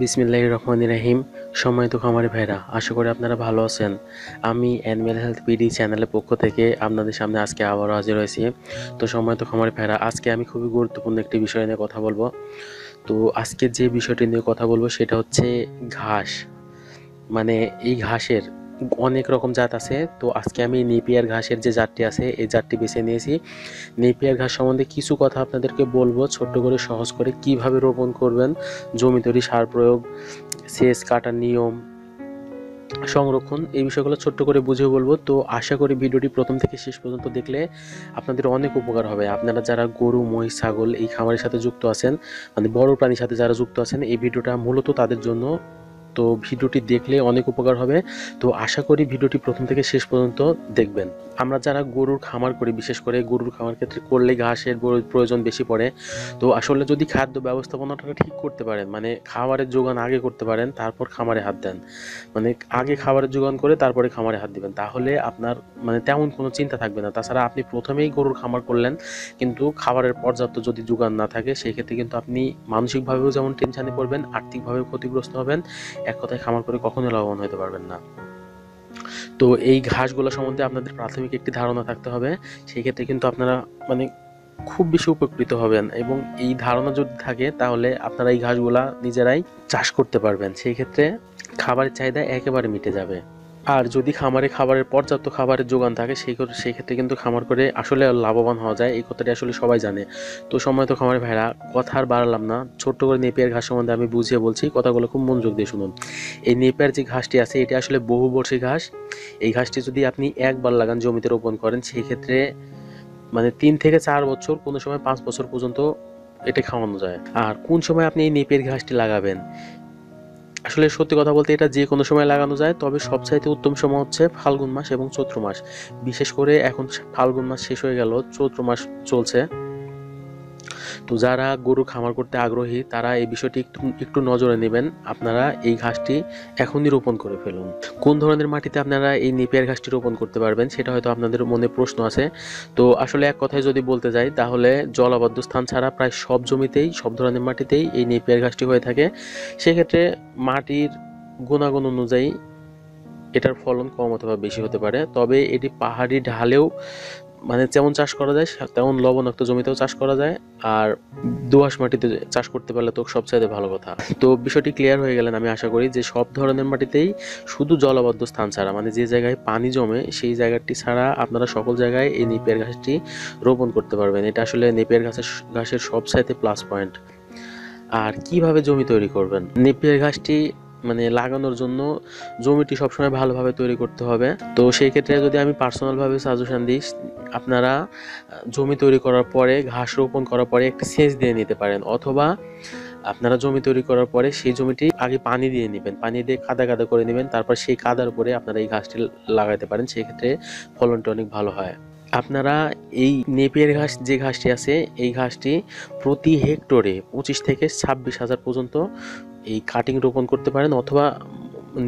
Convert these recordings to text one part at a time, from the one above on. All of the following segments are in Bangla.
বিসমিল্লাহ রহমান রাহিম। সময় তো খামারি ভাইরা, আশা করি আপনারা ভালো আছেন। আমি অ্যানিম্যাল হেলথ পিডি চ্যানেলের পক্ষ থেকে আপনাদের সামনে আজকে আবারও হাজির হয়েছি। তো সময় তো খামারে ভাইরা, আজকে আমি খুবই গুরুত্বপূর্ণ একটি বিষয় নিয়ে কথা বলব। তো আজকে যে বিষয়টি নিয়ে কথা বলব সেটা হচ্ছে ঘাস। মানে এই ঘাসের অনেক রকম জাত আছে। তো আজকে আমি নেপিয়ার ঘাসের যে জাতটি আছে, এই জাতটি বেছে নিয়েছি। নেপিয়ার ঘাস সম্বন্ধে কিছু কথা আপনাদেরকে বলব, ছোট্ট করে, সহজ করে, কীভাবে রোপণ করবেন, জমি তৈরি, সার প্রয়োগ, সেচ, কাটার নিয়ম, সংরক্ষণ, এই বিষয়গুলো ছোট্ট করে বুঝিয়ে বলব। তো আশা করি ভিডিওটি প্রথম থেকে শেষ পর্যন্ত দেখলে আপনাদের অনেক উপকার হবে। আপনারা যারা গরু, মহিষ, ছাগল এই খামারের সাথে যুক্ত আছেন মানে বড় প্রাণীর সাথে যারা যুক্ত আছেন, এই ভিডিওটা মূলত তাদের জন্য তো ভিডিওটি দেখলে অনেক উপকার হবে। তো আশা করি ভিডিওটি প্রথম থেকে শেষ পর্যন্ত দেখবেন। আমরা যারা গরুর খামার করি, বিশেষ করে গরুর খামার ক্ষেত্রে করলে ঘাসের প্রয়োজন বেশি পড়ে। তো আসলে যদি খাদ্য ব্যবস্থাপনাটা ঠিক করতে পারেন মানে খাবারের যোগান আগে করতে পারেন, তারপর খামারে হাত দেন। মানে আগে খাবারের যোগান করে তারপরে খামারে হাত দিবেন। তাহলে আপনার মানে তেমন কোনো চিন্তা থাকবে না। তাছাড়া আপনি প্রথমেই গরুর খামার করলেন, কিন্তু খাবারের পর্যাপ্ত যদি যোগান না থাকে, সেই ক্ষেত্রে কিন্তু আপনি মানসিকভাবেও যেমন টেনশানে পড়বেন, আর্থিকভাবেও ক্ষতিগ্রস্ত হবেন। এক কথায় খামার করে কখনো লাভবান হতে পারবেন না। তো এই ঘাসগুলো সম্বন্ধে আপনাদের প্রাথমিক একটি ধারণা থাকতে হবে। সেই ক্ষেত্রে কিন্তু আপনারা মানে খুব বেশি উপকৃত হবেন এবং এই ধারণা যদি থাকে, তাহলে আপনারা এই ঘাসগুলা নিজেরাই চাষ করতে পারবেন। সেই ক্ষেত্রে খাবারের চাহিদা একেবারে মিটে যাবে। আর যদি খামারে খাবারের পর্যাপ্ত খাবারের যোগান থাকে, সেই সেই ক্ষেত্রে কিন্তু খামার করে আসলে লাভবান হওয়া যায়। এই কথাটি আসলে সবাই জানে। তো সময় তো খামারে ভাইরা কথা আর বাড়ালাম না। ছোট্ট করে নেপিয়ার ঘাস সম্বন্ধে আমি বুঝিয়ে বলছি। কথাগুলো খুব মনোযোগ দিয়ে শুনুন। এই নেপিয়ার যে ঘাসটি আছে, এটি আসলে বহুবর্ষী ঘাস। এই ঘাসটি যদি আপনি একবার লাগান জমিতে রোপণ করেন, সেই ক্ষেত্রে মানে তিন থেকে চার বছর, কোনো সময় পাঁচ বছর পর্যন্ত এটা খাওয়ানো যায়। আর কোন সময় আপনি এই নেপের ঘাসটি লাগাবেন? আসলে সত্যি কথা বলতে এটা যে কোনো সময় লাগানো যায়, তবে সবচাইতে উত্তম সময় হচ্ছে ফাল্গুন মাস এবং চৈত্র মাস। বিশেষ করে এখন ফাল্গুন মাস শেষ হয়ে গেল, চৈত্র মাস চলছে। তো যারা গরু খামার করতে আগ্রহী, তারা এই বিষয়টি একটু একটু নজরে নেবেন। আপনারা এই ঘাসটি এখনই রোপণ করে ফেলুন। কোন ধরনের মাটিতে আপনারা এই নেপিয়ার ঘাসটি রোপণ করতে পারবেন, সেটা হয়তো আপনাদের মনে প্রশ্ন আছে। তো আসলে এক কথায় যদি বলতে যাই, তাহলে জলাবদ্ধ স্থান ছাড়া প্রায় সব জমিতেই, সব ধরনের মাটিতেই এই নেপিয়ার ঘাসটি হয়ে থাকে। সেক্ষেত্রে মাটির গুণাগুণ অনুযায়ী এটার ফলন কম অথবা বেশি হতে পারে। তবে এটি পাহাড়ি ঢালেও মানে যেমন চাষ করা যায়, তেমন লবণাক্ত জমিতেও চাষ করা যায়। আর দোআঁশ মাটিতে চাষ করতে পারলে তো সবচাইতে ভালো কথা। তো বিষয়টি ক্লিয়ার হয়ে গেলেন আমি আশা করি যে সব ধরনের মাটিতেই শুধু জলাবদ্ধ স্থান ছাড়া মানে যে জায়গায় পানি জমে সেই জায়গাটি ছাড়া আপনারা সকল জায়গায় এই নেপিয়ার ঘাসটি রোপণ করতে পারবেন। এটা আসলে নেপিয়ার ঘাসের ঘাসের সবচাইতে প্লাস পয়েন্ট আর কীভাবে জমি তৈরি করবেন? নেপিয়ার ঘাসটি মানে লাগানোর জন্য জমিটি সবসময় ভালোভাবে তৈরি করতে হবে। তো সেই ক্ষেত্রে যদি আমি পার্সোনালভাবে সাজেশন দিই, আপনারা জমি তৈরি করার পরে, ঘাস রোপণ করার পরে একটি সেচ দিয়ে নিতে পারেন অথবা আপনারা জমি তৈরি করার পরে সেই জমিটি আগে পানি দিয়ে নেবেন। পানি দিয়ে কাদা কাদা করে নেবেন, তারপর সেই কাদার উপরে আপনারা এই ঘাসটি লাগাতে পারেন। সেই ক্ষেত্রে ফলনটা অনেক ভালো হয়। আপনারা এই নেপিয়ার ঘাস যে ঘাসটি আছে, এই ঘাসটি প্রতি হেক্টরে পঁচিশ থেকে ছাব্বিশ হাজার পর্যন্ত এই কাটিং রোপণ করতে পারেন অথবা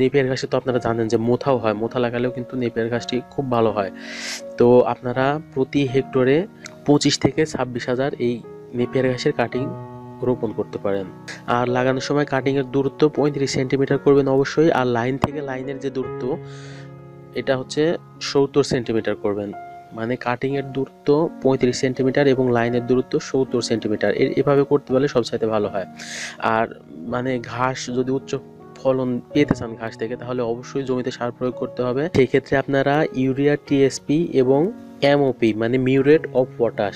নেপিয়ার ঘাসে তো আপনারা জানেন যে মোথাও হয়, মোথা লাগালেও কিন্তু নেপিয়ার ঘাসটি খুব ভালো হয়। তো আপনারা প্রতি হেক্টরে পঁচিশ থেকে ছাব্বিশ হাজার এই নেপিয়ার ঘাসের কাটিং রোপণ করতে পারেন। আর লাগানোর সময় কাটিংয়ের দূরত্ব পঁয়ত্রিশ সেন্টিমিটার করবেন অবশ্যই, আর লাইন থেকে লাইনের যে দূরত্ব, এটা হচ্ছে সত্তর সেন্টিমিটার করবেন। মানে কাটিং এর দূরত্ব পঁয়ত্রিশ সেন্টিমিটার এবং লাইনের দূরত্ব সত্তর সেন্টিমিটার এভাবে করতে পারলে সবচাইতে ভালো হয়। আর মানে ঘাস যদি উচ্চ ফলন পেতে চান ঘাস থেকে, তাহলে অবশ্যই জমিতে সার প্রয়োগ করতে হবে। সেক্ষেত্রে আপনারা ইউরিয়া টিএসপি এবং এমওপি মানে মিউরেট অফ পটাশ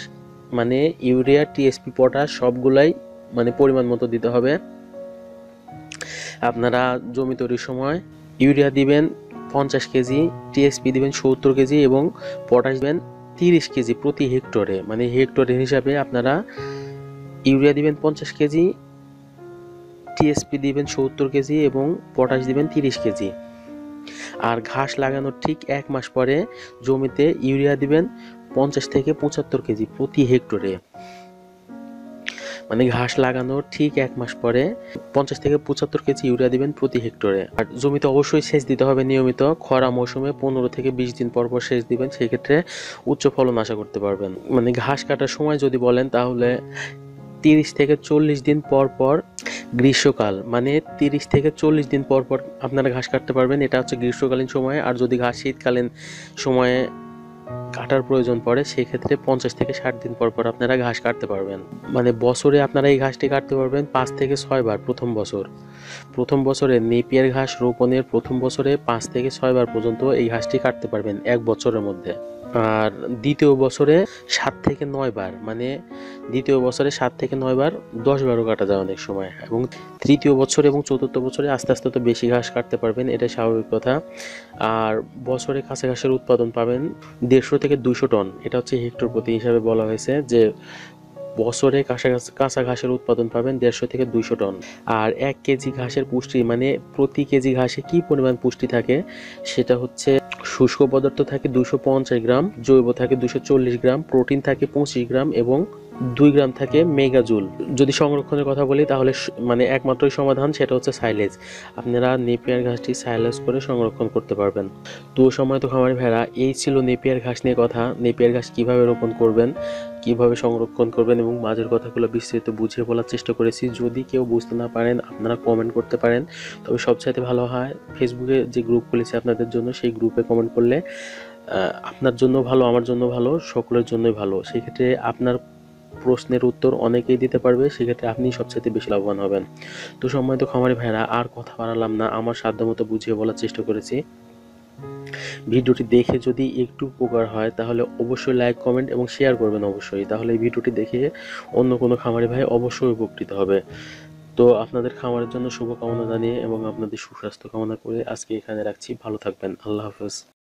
মানে ইউরিয়া টিএসপি পটাশ সবগুলাই মানে পরিমাণ মতো দিতে হবে। আপনারা জমি তৈরির সময় ইউরিয়া দিবেন পঞ্চাশ কেজি, টিএসপি দিবেন সত্তর কেজি এবং পটাশ দেবেন তিরিশ কেজি প্রতি হেক্টরে। মানে হেক্টরের হিসাবে আপনারা ইউরিয়া দিবেন পঞ্চাশ কেজি, টিএসপি দিবেন সত্তর কেজি এবং পটাশ দিবেন তিরিশ কেজি। আর ঘাস লাগানোর ঠিক এক মাস পরে জমিতে ইউরিয়া দিবেন পঞ্চাশ থেকে পঁচাত্তর কেজি প্রতি হেক্টরে। মানে ঘাস লাগানোর ঠিক এক মাস পরে পঞ্চাশ থেকে পঁচাত্তর কেজি ইউরিয়া দিবেন প্রতি হেক্টরে। আর জমিতে অবশ্যই সেচ দিতে হবে নিয়মিত। খরা মৌসুমে পনেরো থেকে বিশ দিন পর পর সেচ দিবেন সেই ক্ষেত্রে উচ্চ ফলন আশা করতে পারবেন। মানে ঘাস কাটার সময় যদি বলেন তাহলে তিরিশ থেকে চল্লিশ দিন পর পর গ্রীষ্মকাল মানে তিরিশ থেকে চল্লিশ দিন পর পর আপনারা ঘাস কাটতে পারবেন। এটা হচ্ছে গ্রীষ্মকালীন সময়ে। আর যদি ঘাস শীতকালীন সময়ে কাটার প্রয়োজন পড়ে, সেক্ষেত্রে পঞ্চাশ থেকে ষাট দিন পর পর আপনারা ঘাস কাটতে পারবেন। মানে বছরে আপনারা এই ঘাসটি কাটতে পারবেন পাঁচ থেকে ছয় বার প্রথম বছর। প্রথম বছরে নেপিয়ার ঘাস রোপণের প্রথম বছরে পাঁচ থেকে ছয় বার পর্যন্ত এই ঘাসটি কাটতে পারবেন এক বছরের মধ্যে। আর দ্বিতীয় বছরে সাত থেকে নয় বার মানে দ্বিতীয় বছরে সাত থেকে নয় বার দশ বারও কাটা যায় অনেক সময়। এবং তৃতীয় বছর এবং চতুর্থ বছরে আস্তে আস্তে তো বেশি ঘাস কাটতে পারবেন এটা স্বাভাবিক কথা। আর বছরে কাঁচা ঘাসের উৎপাদন পাবেন দেড়শো থেকে দুশো টন, এটা হচ্ছে হেক্টর প্রতি হিসাবে বলা হয়েছে যে বছরে কাঁচা ঘাসের উৎপাদন পাবেন দেড়শো থেকে দুইশো টন। আর এক কেজি ঘাসের পুষ্টি মানে প্রতি কেজি ঘাসে কি পরিমাণ পুষ্টি থাকে, সেটা হচ্ছে শুষ্ক পদার্থ থাকে দুশো পঞ্চাশ গ্রাম, জৈব থাকে দুশো চল্লিশ গ্রাম, প্রোটিন থাকে পঁচিশ গ্রাম এবং দুই গ্রাম থাকে মেগাজুল। যদি সংরক্ষণের কথা বলি, তাহলে মানে একমাত্রই সমাধান সেটা হচ্ছে সাইলেজ। আপনারা নেপিয়ার ঘাসটি সাইলেজ করে সংরক্ষণ করতে পারবেন। তো সময় তো খামারি ভেড়া এই ছিল নেপিয়ার ঘাস নিয়ে কথা। নেপিয়ার ঘাস কীভাবে রোপণ করবেন? কীভাবে সংরক্ষণ করবেন এবং মাঝের কথাগুলো বিস্তারিত বুঝিয়ে বলার চেষ্টা করেছি। যদি কেউ বুঝতে না পারেন, আপনারা কমেন্ট করতে পারেন। তবে সবচাইতে ভালো হয় ফেসবুকে যে গ্রুপ খুলেছে আপনাদের জন্য, সেই গ্রুপে কমেন্ট করলে আপনার জন্য ভালো, আমার জন্য ভালো, সকলের জন্যই ভালো। সেক্ষেত্রে আপনার প্রশ্নের উত্তর অনেকেই দিতে পারবে, সেক্ষেত্রে আপনি সবচেয়ে বেশি লাভবান হবেন। তো সময় তো খামারি ভাইরা আর কথা বাড়ালাম না, আমার সাধ্যমতো বুঝিয়ে বলার চেষ্টা করেছি। ভিডিওটি দেখে যদি একটু উপকার হয়, তাহলে অবশ্যই লাইক কমেন্ট এবং শেয়ার করবেন অবশ্যই। তাহলে এই ভিডিওটি দেখে অন্য কোনো খামারি ভাই অবশ্যই উপকৃত হবে। তো আপনাদের খামারের জন্য শুভকামনা জানিয়ে এবং আপনাদের সুস্বাস্থ্য কামনা করে আজকে এখানে রাখছি। ভালো থাকবেন। আল্লাহ হাফেজ।